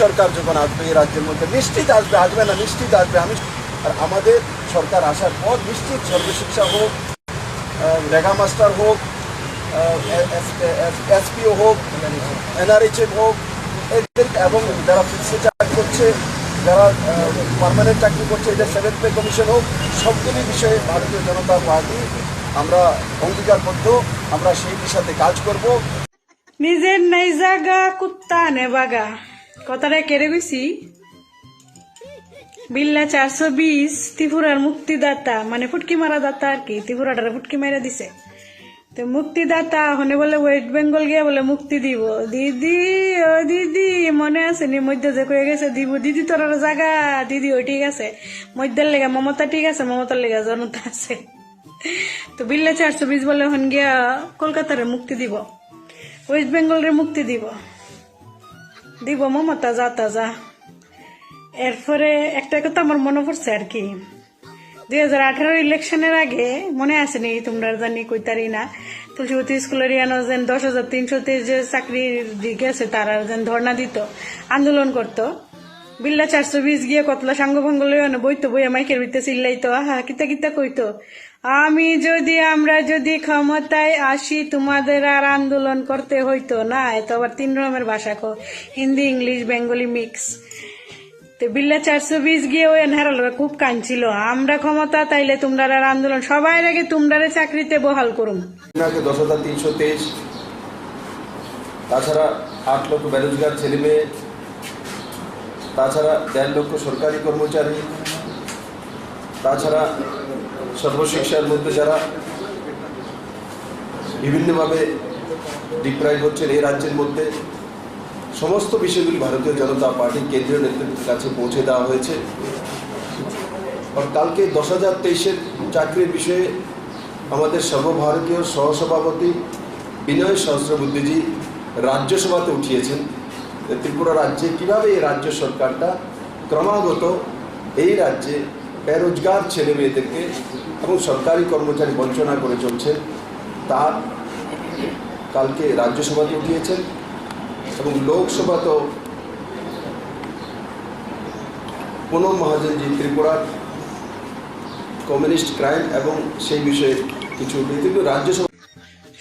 সরকার যখন আসবে এই রাজ্যের মধ্যে, নিশ্চিত আসবে আসবে না, নিশ্চিত আসবে, আমি আর আমাদের সরকার আসার পর নিশ্চিত সর্বশিক্ষা হোক রেগা মাস্টার হোক এসপিও হোক এনআরএইচএম হোক, এদের এবং যারা ফিক্সে চাকরি করছে, যারা পার্মানেন্ট চাকরি করছে, এদের সেভেন পে কমিশন হোক, সবগুলি বিষয়ে ভারতীয় জনতা পার্টি আমরা অঙ্গীকারবদ্ধ, আমরা সেই দিশাতে কাজ করব। নিজের নাই জাগা কুত্তা নে বাগা কথাটা কেড়ে গেছি বিল্লা চারশো বিশ ত্রিপুরার মুক্তিদাতা মানে ফুটকি মারা দাতা আর কি, ত্রিপুরাটারে ফুটকি মেরে দিছে। তো মুক্তিদাতা হনে বলে ওয়েস্ট বেঙ্গল গিয়ে বলে মুক্তি দিব। দিদি, ও দিদি, মনে আছে নি? মধ্যে যে কয়ে গেছে, দিব, দিদি তোর জাগা, দিদি ও ঠিক আছে। মধ্যের লেগে মমতা ঠিক আছে, মমতার লেগে জনতা আছে। তো বিল্লা চারশো বিশ বলে হন গিয়া কলকাতারে মুক্তি দিব। ওয়েস্ট বেঙ্গলের মুক্তি দিব। দিব মমতা তাজা তাজা। এরপরে একটা কথা আমার মনে পড়ছে আর কি। দুই হাজার আঠারো ইলেকশনের আগে মনে আছে নি তোমরা জানি কইতারি না? তুলসীবতী স্কুলের যেন দশ হাজার তিনশো যে চাকরি গেছে তারা যেন ধর্ণা দিত, আন্দোলন করতো। বিল্লা চারশো বিশ গিয়ে কতলা সাঙ্গ ভঙ্গ লইয়ানো বইতো, বইয়া মাইকের ভিতরে চিল্লাইতো, আহা, কিতা কিতা কইতো। আমি যদি, আমরা যদি ক্ষমতায় আসি, তোমাদের আর আন্দোলন করতে হইতো না। এত আবার তিন রকমের ভাষা কো। Hindi, English, Bengali mix. তো বিল্লা চারশো বিশ গিয়ে ওই হারালো খুব কাঁদছিল। আমরা ক্ষমতা, তাইলে তোমরা আর আন্দোলন। সবাই আগে তোমরারে চাকরিতে বহাল করুন দশ হাজার তিনশো তেইশ। তাছাড়া আট লক্ষ বেরোজগার ছেলে মেয়ে। তাছাড়া দেড় লক্ষ সরকারি কর্মচারী। তাছাড়া সর্বশিক্ষার মধ্যে যারা বিভিন্নভাবে ডিপ্রাইভ হচ্ছেন এই রাজ্যের মধ্যে, সমস্ত বিষয়গুলি ভারতীয় জনতা পার্টির কেন্দ্রীয় নেতৃত্বের কাছে পৌঁছে দেওয়া হয়েছে। আর কালকে দশ হাজার তেইশের চাকরির বিষয়ে আমাদের সর্বভারতীয় সহসভাপতি বিনয় সহস্র সহস্রবুদ্ধিজি রাজ্যসভাতে উঠিয়েছেন ত্রিপুরা রাজ্যে কীভাবে এই রাজ্য সরকারটা ক্রমাগত এই রাজ্যে বেরোজগার ছেলে মেয়েদেরকে এবং সরকারি কর্মচারী বঞ্চনা করে চলছে তা কালকে রাজ্যসভাতে উঠিয়েছেন এবং লোকসভাতেও পুনম মহাজনজি ত্রিপুরার কমিউনিস্ট ক্রাইম এবং সেই বিষয়ে কিছু কিন্তু রাজ্যসভা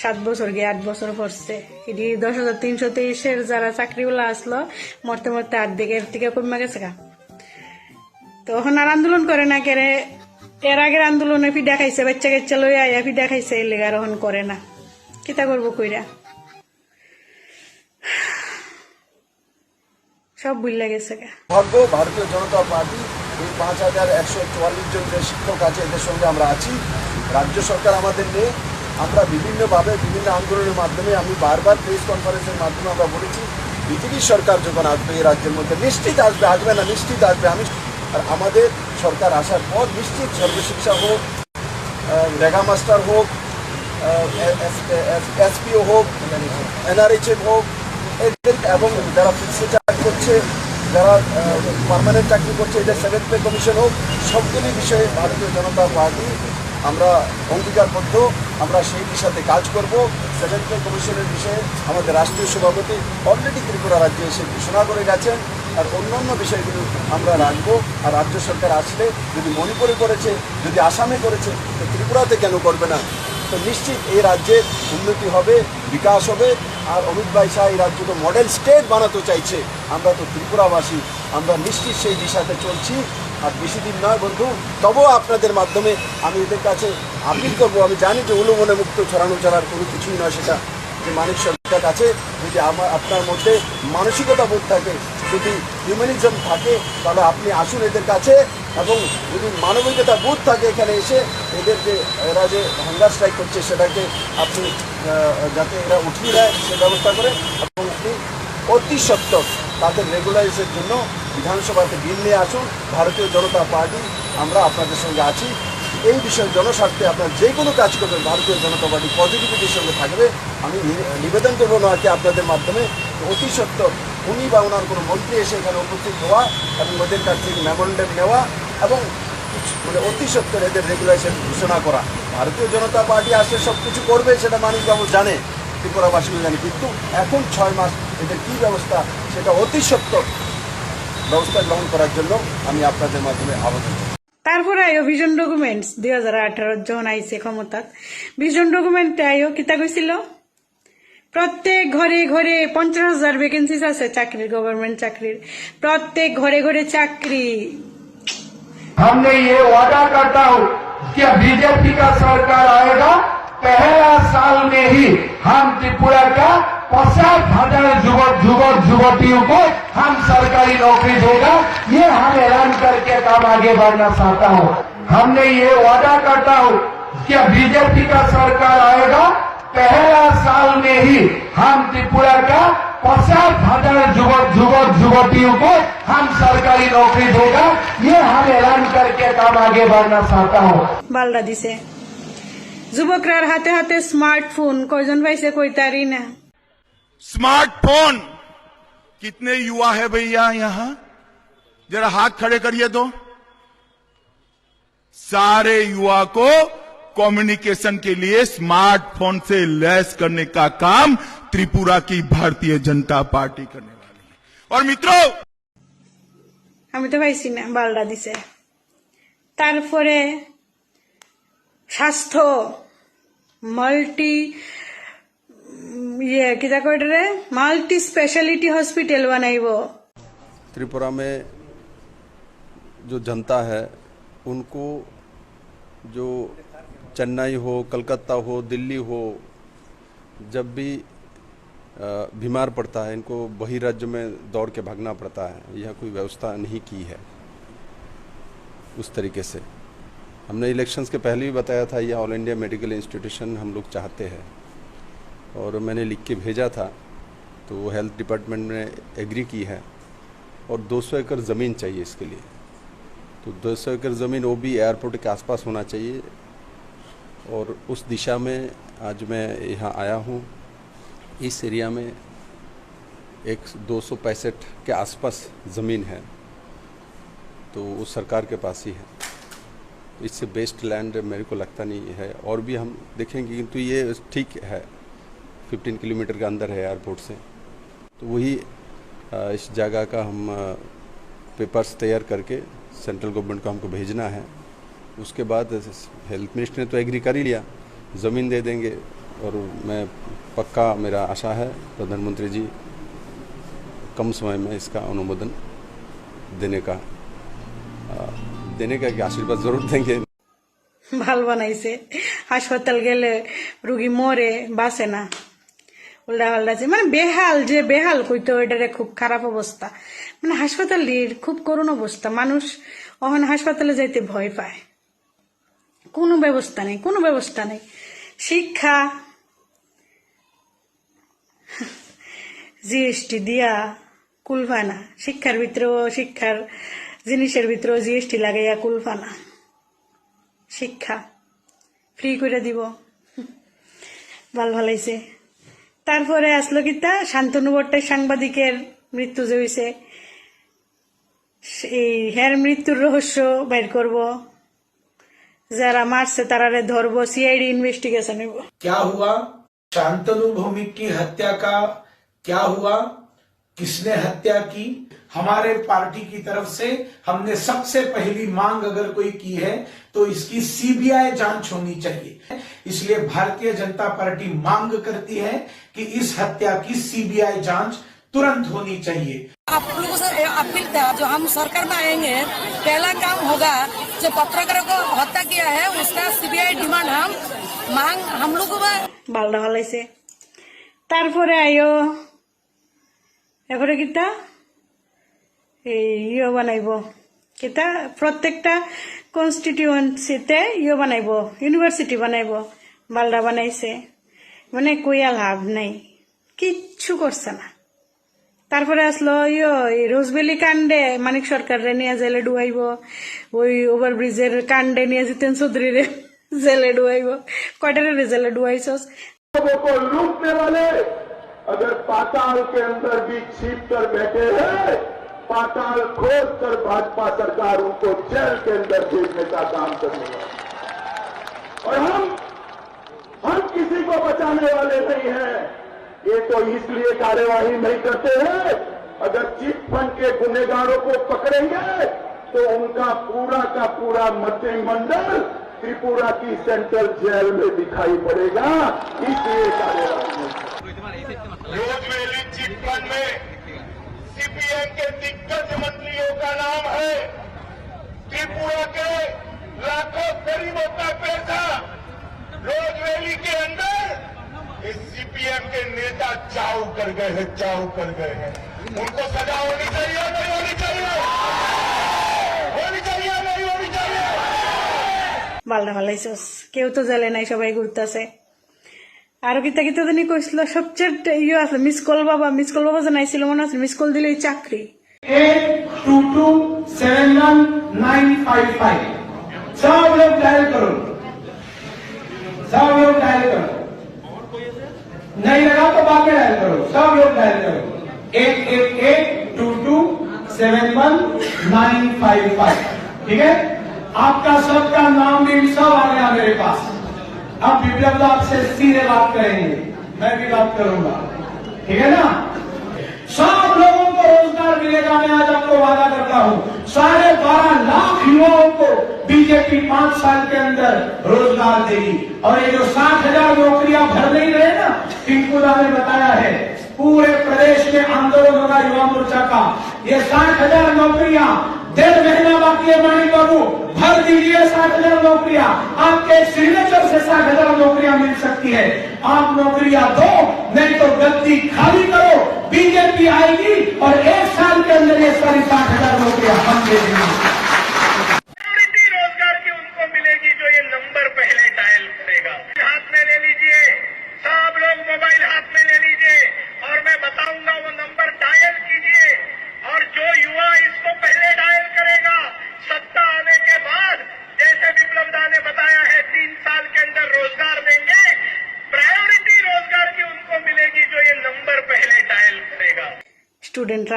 সাত বছর গিয়ে আট বছর পড়ছে। এটি দশ হাজার তিনশো তেইশের যারা চাকরিগুলো আসলো, মরতে মরতে আর্ধেকের থেকে কমে গেছে গা। তখন আর আন্দোলন করে না কেরে। এর আগের আন্দোলনে ফিডা খাইছে বাচ্চা কাচ্চা লই আয়া ফিডা খাইছে এই লেগে আর করে না। কিতা করব কইরা? সব বুঝলে গেছে ভাগ্য ভারতীয় জনতা পার্টি এই পাঁচ হাজার একশো চুয়াল্লিশ জন যে শিক্ষক আছে, এদের সঙ্গে আমরা আছি। রাজ্য সরকার আমাদের নেই আমরা বিভিন্নভাবে, বিভিন্ন আন্দোলনের মাধ্যমে আমি বারবার প্রেস কনফারেন্সের মাধ্যমে আমরা বলেছি বিজেপি সরকার যখন আসবে এই রাজ্যের মধ্যে, নিশ্চিত আসবে আসবে না, নিশ্চিত আসবে, আমি আর আমাদের সরকার আসার পর নিশ্চিত সর্বশিক্ষা হোক রেগা মাস্টার হোক এসপিও হোক এনআরএইচএম হোক, এদের এবং যারা ফিক্সে চাকরি করছে, যারা পার্মানেন্ট চাকরি করছে, এদের সেভেন পে কমিশন হোক সবগুলি বিষয়ে ভারতীয় জনতা পার্টি, আমরা অঙ্গীকারবদ্ধ, আমরা সেই দিশাতে কাজ করব। সেভেন পে কমিশনের বিষয়ে আমাদের রাষ্ট্রীয় সভাপতি অলরেডি ত্রিপুরা রাজ্যে এসে ঘোষণা করে গেছেন। আর অন্যান্য বিষয়গুলো আমরা রাখব। আর রাজ্য সরকার আসলে যদি মণিপুরে করেছে, যদি আসামে করেছে, তো ত্রিপুরাতে কেন করবে না? তো নিশ্চিত এই রাজ্যের উন্নতি হবে, বিকাশ হবে। আর অমিত ভাই শাহ এই রাজ্যকে মডেল স্টেট বানাতে চাইছে। আমরা তো ত্রিপুরাবাসী, আমরা নিশ্চিত সেই দিশাতে চলছি। আর বেশি দিন নয় বন্ধু, তবুও আপনাদের মাধ্যমে আমি এদের কাছে আপিল করব। আমি জানি যে উলুমনে মুক্ত, ছড়ানো ছাড়ার কোনো কিছুই নয় সেটা। যে মানুষ সরকার কাছে যদি আমার আপনার মধ্যে মানসিকতা বোধ থাকে যদি হিউম্যানিজম থাকে, তাহলে আপনি আসুন এদের কাছে এবং যদি মানবিকতা বোধ থাকে এখানে এসে এদের যে এরা যে হাঙ্গার স্ট্রাইক করছে সেটাকে আপনি যাতে এরা উঠিয়ে দেয় সে ব্যবস্থা করে এবং আপনি অতি সত্তর তাদের রেগুলাইজের জন্য বিধানসভাতে বিল নিয়ে আসুন, ভারতীয় জনতা পার্টি, আমরা আপনাদের সঙ্গে আছি। এই বিষয়ে জনস্বার্থে আপনার যে কোনো কাজ করবেন, ভারতীয় জনতা পার্টি পজিটিভিটির সঙ্গে থাকবে। আমি নিবেদন করব নাকি আপনাদের মাধ্যমে অতি সত্তর। উনি বা ওনার কোনো মন্ত্রী এসে এখানে উপস্থিত হওয়া এবং ওদের কাছ থেকে মেমোরেন্ডাম নেওয়া এবং মানে অতি সত্তর এদের রেগুলেশন ঘোষণা করা। ভারতীয় জনতা পার্টি আসলে সব কিছু করবে সেটা মানুষবাবু জানে। ত্রিপুরাবাসীও জানে। কিন্তু এখন ছয় মাস এদের কী ব্যবস্থা? সেটা অতি সত্তর। ব্যবস্থা গ্রহণ করার জন্য আমি আপনাদের মাধ্যমে আবেদন তারপরে আইও ভিজন ডকুমেন্টস দুই হাজার আঠারো যখন আইসে ক্ষমতাত। ভিজন ডকুমেন্টে আইও কিতা কইছিল প্রত্যেক ঘরে ঘরে পঞ্চাশ হাজার ভ্যাকেন্সিস আছে চাকরির গভর্নমেন্ট চাকরির প্রত্যেক ঘরে ঘরে চাকরি हमने ये वादा करता हूँ कि बीजेपी का सरकार आएगा पहला साल में ही हम त्रिपुरा का पचास हजार युवक युवक युवतियों को हम सरकारी नौकरी देगा ये हम ऐलान करके काम आगे बढ़ना चाहता हूँ हमने ये वादा करता हूँ कि बीजेपी का सरकार आएगा पहला साल में ही हम त्रिपुरा का पचास हजार युवक युवक युवतियों को हम सरकारी नौकरी देगा ये हम ऐलान करके काम आगे बढ़ना चाहता हूँ বালডা দিছে যুবকরার হাতে হাতে স্মার্টফোন কয়জন পাইছে কইতারি না स्मार्टफोन कितने युवा है भैया यहां जरा हाथ खड़े करिए तो सारे युवा को कम्युनिकेशन के लिए स्मार्टफोन से लैस करने का काम त्रिपुरा की भारतीय जनता पार्टी करने वाली है और मित्रों আমি তো পাইছি না বালডা দিছে তারপরে স্বাস্থ্য মাল্টি ইয়ে কিতা কইটা রে মাল্টি স্পেশালিটি হসপিটাল বানাইব त्रिपुरा में जो जनता है उनको जो चेन्नई हो, कलकत्ता हो, दिल्ली हो, जब भी बीमार पड़ता है, इनको वही राज्य में दौड़ के भागना पड़ता है। यह कोई व्यवस्था नहीं की है उस तरीके से। हमने इलेक्शंस के पहले भी बताया था, यह ऑल इंडिया मेडिकल इंस्टीट्यूशन हम लोग चाहते हैं। और मैंने लिख के भेजा था तो वो हेल्थ डिपार्टमेंट ने एग्री की है। और 200 एकड़ ज़मीन चाहिए इसके लिए। तो 200 एकड़ ज़मीन वो भी एयरपोर्ट के आसपास होना चाहिए। और उस दिशा में आज मैं यहाँ आया हूँ। इस एरिया में एक दो के आसपास ज़मीन है। तो वो सरकार के पास ही है। इससे बेस्ट लैंड मेरे को लगता नहीं है। और भी हम देखेंगे, किंतु ये ठीक है। 15 किलोमीटर के अंदर है एयरपोर्ट से। तो वही इस जगह का हम पेपर्स तैयार करके सेंट्रल गवर्नमेंट को हमको भेजना है। उसके बाद हेल्थ मिनिस्टर ने तो एग्री कर ही लिया ज़मीन दे देंगे और मैं पक्का मेरा आशा है प्रधानमंत्री जी कम समय में इसका अनुमोदन देने का अ, देने का कि आशीर्वाद ज़रूर देंगे ভাল বানাইছে হাসপাতাল গেলে রুগী মরে বাঁচে না উল্টা পাল্টা আছে। মানে বেহাল যে বেহাল কইতো এটারে খুব খারাপ অবস্থা মানে হাসপাতালের খুব করুণ অবস্থা মানুষ ওখানে হাসপাতালে যাইতে ভয় পায় কোনো ব্যবস্থা নেই, কোনো ব্যবস্থা নেই। শিক্ষা, জিএসটি দিয়া কুলফানা শিক্ষার ভিতরেও, শিক্ষার জিনিসের ভিতরেও জিএসটি লাগাইয়া কুলফানা শিক্ষা ফ্রি করে দিব। ভালো ভালাইছে। তারপরে আসলো কিতা শান্তনু ভট্টার সাংবাদিকের মৃত্যু যে হয়েছে এই হের মৃত্যুর রহস্য বের করব। जरा मार्च से तरारे धोरबो सीआईडी इन्वेस्टिगेशन क्या हुआ? शांतनु भौमिक की हत्या का क्या हुआ? किसने हत्या की? हमारे पार्टी की तरफ़ से हमने सबसे पहली मांग अगर कोई की है तो इसकी सीबीआई जाँच होनी चाहिए। इसलिए भारतीय जनता पार्टी मांग करती है कि इस हत्या की सीबीआई जाँच तुरंत होनी चाहिए। आप लोगों से अपील था जो हम सरकार में आएँगे पहला काम होगा जो पत्रकारों को हत्या किया है उसका सीबीआई डिमांड हम मांग हम लोगों में ভালটা ভালাইছে তারপরে আইও এরপরে কিতা এই ইয়ে বানাইব কিতা প্রত্যেকটা কনস্টিটিউয়েন্সিতে ইয়ে বানাইব ইউনিভার্সিটি বানাইব বালডা বানাইছে মানে কইয়া লাভ নাই কিচ্ছু করছে না তারপরে আসলো ইয়ো এই রোজবেলি কাণ্ডে মানিক সরকারে নিয়ে জেলে ডুবাইব ওই ওভার ব্রিজের কাণ্ডে নিয়ে জিতেন চৌধুরীরে জেলে ডুবাইব কয়টারে জেলে ডুবাইছস लोगों को लूटने वाले अगर पाताल के अंदर भी छिप कर बैठे हैं पाताल खोद कर भाजपा सरकार उनको जेल के अंदर भेजने का काम करेगा और हम हम किसी को बचाने वाले नहीं हैं ये तो इसलिए कार्यवाही नहीं करते हैं। अगर चिट फंड के गुनेगारों को पकड़ेंगे तो उनका पूरा का पूरा मंत्रिमंडल त्रिपुरा की सेंट्रल जेल में दिखाई पड़ेगा। इसलिए कार्यवाही चिट फंड में कर गए हैं चाऊ कर गए हैं उनको सजा होनी चाहिए नहीं होनी चाहिए होनी चाहिए नहीं होनी चाहिए বালটা ফালাইছস কেউ তো জেলে নাই সবাই ঘুরতেছে আরো কিতা কিতা জানি কইছিল সবচেয়ে ইয়ে আছে মিস কল বাবা মিস কল বাবা জানাইছিল মনে আছে মিস কল দিলেই চাকরি eight two two seven one nine five five सब लोग डायल करो सब लोग डायल करो नहीं लगा तो बाद में डायल करो। सब लोग डायल करो। Eight eight eight two two seven one nine five five. ठीक है? आपका सबका नाम भी सब आ गया मेरे पास। अब विप्लव आपसे सीधे बात करेंगे। मैं भी बात करूँगा। ठीक है ना? सब लोगों को रोज़गार मिलेगा। मैं आज आपको वादा करता हूँ। बीजेपी पाँच साल के अंदर रोज़गार देगी। और ये जो साठ हज़ार नौकरियाँ भर नहीं रहे ना टिंकुदा ने बताया है, पूरे प्रदेश में आंदोलन होगा युवा मोर्चा का। ये साठ हज़ार नौकरियाँ, डेढ़ महीना बाकी है मणि बाबू भर दीजिए साठ हज़ार नौकरियाँ। आपके सिग्नेचर से साठ हज़ार नौकरियाँ मिल सकती है। आप नौकरियाँ दो, नहीं तो गद्दी खाली करो, बीजेपी आएगी और एक साल के अंदर ये सारी साठ हज़ार नौकरियाँ हम दे देंगे।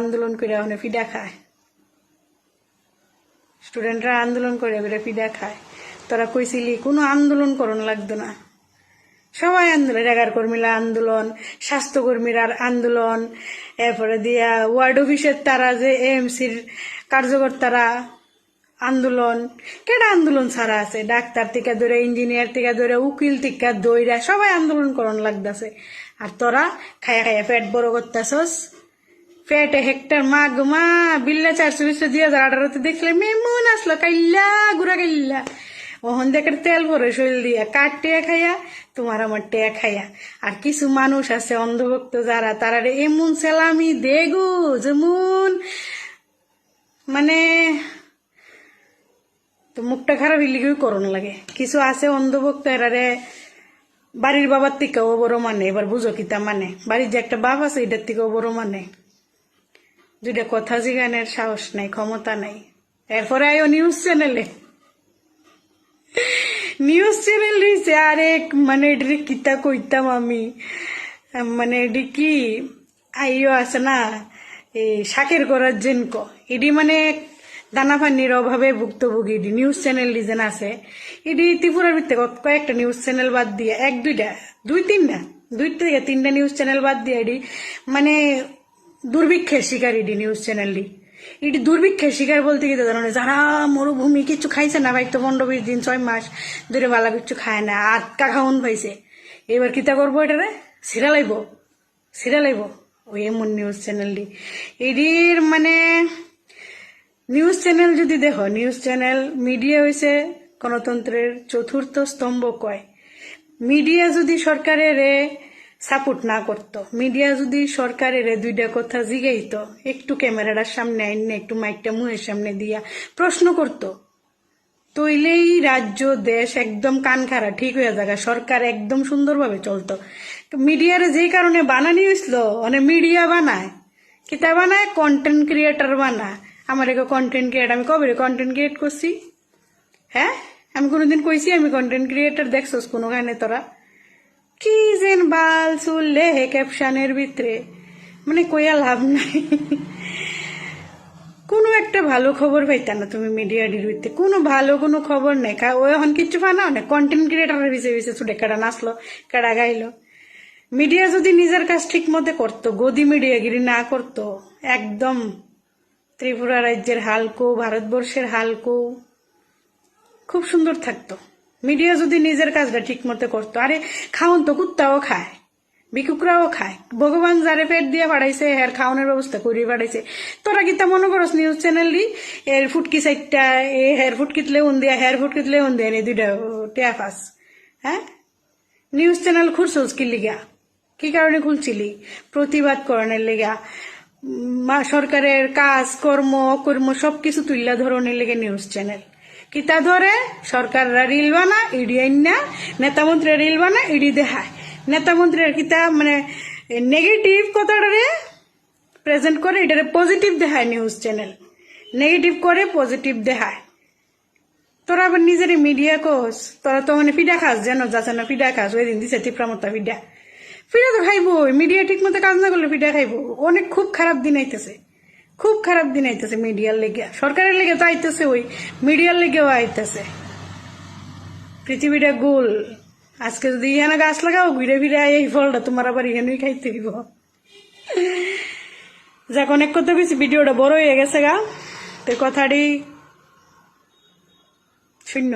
আন্দোলন করে ওখানে ফিডা খায় স্টুডেন্টরা আন্দোলন করে করে ফিডা খায় তোরা কইছিলি, কোনো আন্দোলন করণ লাগতো না। সবাই আন্দোলন রেগার কর্মীরা আন্দোলন, স্বাস্থ্যকর্মীরা আন্দোলন, এরপরে দিয়া ওয়ার্ড অফিসের তারা যে এএমসির কার্যকর্তারা আন্দোলন কেটা আন্দোলন ছাড়া আছে? ডাক্তার থেকে ধরে ইঞ্জিনিয়ার থেকে ধরে, উকিল থেকে দইরা সবাই আন্দোলন করণ লাগতেছে। আর তোরা খায়া খায়া পেট বড় করতেছস। পেটে হেক্টর মা গো মা, বিল্লা চারশো বিশো দুই হাজার আঠারোতে দেখলে মেমন আসলো, কাইল্লা, গুড়া কাইল্লা। ওহন দেখে তেল ভরে শরীর দিয়া, কাঠ টেয়া খাইয়া, তোমার আমার টেয়া খাইয়া। আর কিছু মানুষ আছে অন্ধভক্ত যারা তারা এমন সেলামি দেগু যেমন মানে তো মুখটা খারাপ ইলিগেই করণ লাগে। কিছু আছে অন্ধভক্ত এরারে, বাড়ির বাবার থেকেও বড় মানে এবার বুঝো কিতা মানে। বাড়ির যে একটা বাপ আছে, এটার থেকেও বড় মানে। দুইটা কথা জিগানের সাহস নাই, ক্ষমতা নাই। এরপরে আয়ো নিউজ চ্যানেলে নিউজ চ্যানেল দিয়েছে আরেক মানে এটি কিতা কইতাম আমি। মানে এটি কি, আইও আছে না এই শাকের করার জেনক। এটি মানে দানা পানির অভাবে ভুক্তভোগী, এটি নিউজ চ্যানেল ডিজেন আছে। এটি ত্রিপুরার ভিত্তিক কয়েকটা নিউজ চ্যানেল বাদ দিয়ে, এক, দুইটা, দুই, তিনটা, দুই থেকে তিনটা নিউজ চ্যানেল বাদ দিয়ে এটি মানে দুর্ভিক্ষের শিকার এটি নিউজ চ্যানেলটি। এটি দুর্ভিক্ষের শিকার বলতে কি জানো যারা মরুভূমি কিছু খাইছে না ভাই, তো পনেরো বিশ দিন, ছয় মাস ধরে বালা কিছু খায় না, আটকা খাওন পাইছে। এবার কিতা করব এটারে? সিরা লাইব সিরা লাইব ওই এমন নিউজ চ্যানেলটি। এটির মানে নিউজ চ্যানেল যদি দেখো, নিউজ চ্যানেল মিডিয়া হয়েছে গণতন্ত্রের চতুর্থ স্তম্ভ কয়। মিডিয়া যদি সরকারের সাপোর্ট না করতো। মিডিয়া যদি সরকারের দুইটা কথা জিগাইতো, একটু ক্যামেরাটার সামনে আইন, একটু মাইকটা মুহের সামনে দিয়া প্রশ্ন করতো। তৈলেই রাজ্য, দেশ একদম কান খারা ঠিক হয়ে যাবে সরকার একদম সুন্দরভাবে চলতো। মিডিয়ারে যেই কারণে বানানি হয়েছিল মানে মিডিয়া বানায়। কিতা বানায়? কন্টেন্ট ক্রিয়েটার বানায়। আমার এগো কন্টেন্ট ক্রিয়েটার আমি কবে কন্টেন্ট ক্রিয়েট করছি? হ্যাঁ? আমি কোনোদিন কইছি আমি কন্টেন্ট ক্রিয়েটার কোনো গানে তোরা? যেন বাল চুল লেহে ক্যাপশনের ভিতরে। মানে কইয়া লাভ নাই। কোনো একটা ভালো খবর পাইতা না তুমি মিডিয়া ডির কোনো ভালো কোনো খবর নেই। কা ও এখন কিচ্ছু বানাও না? কন্টেন্ট ক্রিয়েটারের বিষয়ে বিষয়ে ছুটে কেডা নাচলো, কেডা গাইলো। মিডিয়া যদি নিজের কাজ ঠিক মতো করতো, গদি মিডিয়াগিরি না করতো, একদম ত্রিপুরা রাজ্যের হালকো, ভারতবর্ষের হালকো, খুব সুন্দর থাকতো। মিডিয়া যদি নিজের কাজটা ঠিক মতো করতো, আরে খাওন তো কুত্তাও খায় ভিকুকরাও খায়। ভগবান যারে পেট দিয়ে পাঠাইছে হের খাওয়ানোর ব্যবস্থা করে পাঠাইছে তোরা কি তা মনে করস নিউজ চ্যানেল দি এর ফুটকি সাইডটা এ হের ফুটকিত লেউন দিয়া, হের ফুটকিত লেউন দেয় দুইটা টেয়াফাস হ্যাঁ? নিউজ চ্যানেল খুলছস কি লিগা? কি কারণে খুলছিলি? প্রতিবাদ করণের লেগা। সরকারের কাজ, কর্ম, অকর্ম, সবকিছু তুল্লা ধরনের লেগে নিউজ চ্যানেল কিতা ধরে? সরকাররা রিল বানা ইডি আইনা নেতামন্ত্রীরা রিল বানা ইডি দেখায়। নেতামন্ত্রীরা কিতা মানে নেগেটিভ কথাটারে প্রেজেন্ট করে, এটারে পজিটিভ দেখায় নিউজ চ্যানেল নেগেটিভ করে পজিটিভ দেখায়। তোরা আবার নিজের মিডিয়া কোস। তোরা তো মানে ফিডা খাস, যেন যাচ্ছে না ফিডা খাস। ওই দিন দিছে তীব্রামতা ফিডা। ফিডা তো খাইবো মিডিয়া ঠিক মতো কাজ না করলে ফিডা খাইবো। অনেক খুব খারাপ দিন আইতেছে। খুব খারাপ দিন আইতেছে মিডিয়ার লেগে। সরকারের লেগে তো আইতেছে ওই, মিডিয়ার লেগেও আইতেছে। পৃথিবীটা গোল। আজকে যদি ইহানা গাছ লাগাও, ঘুরে ফিরে এই ফলটা, তোমার আবার ইহানুই খাইতে দিব যাক, অনেক কথা বেশি ভিডিওটা বড় হয়ে গেছে গা। তো কথাটি শূন্য।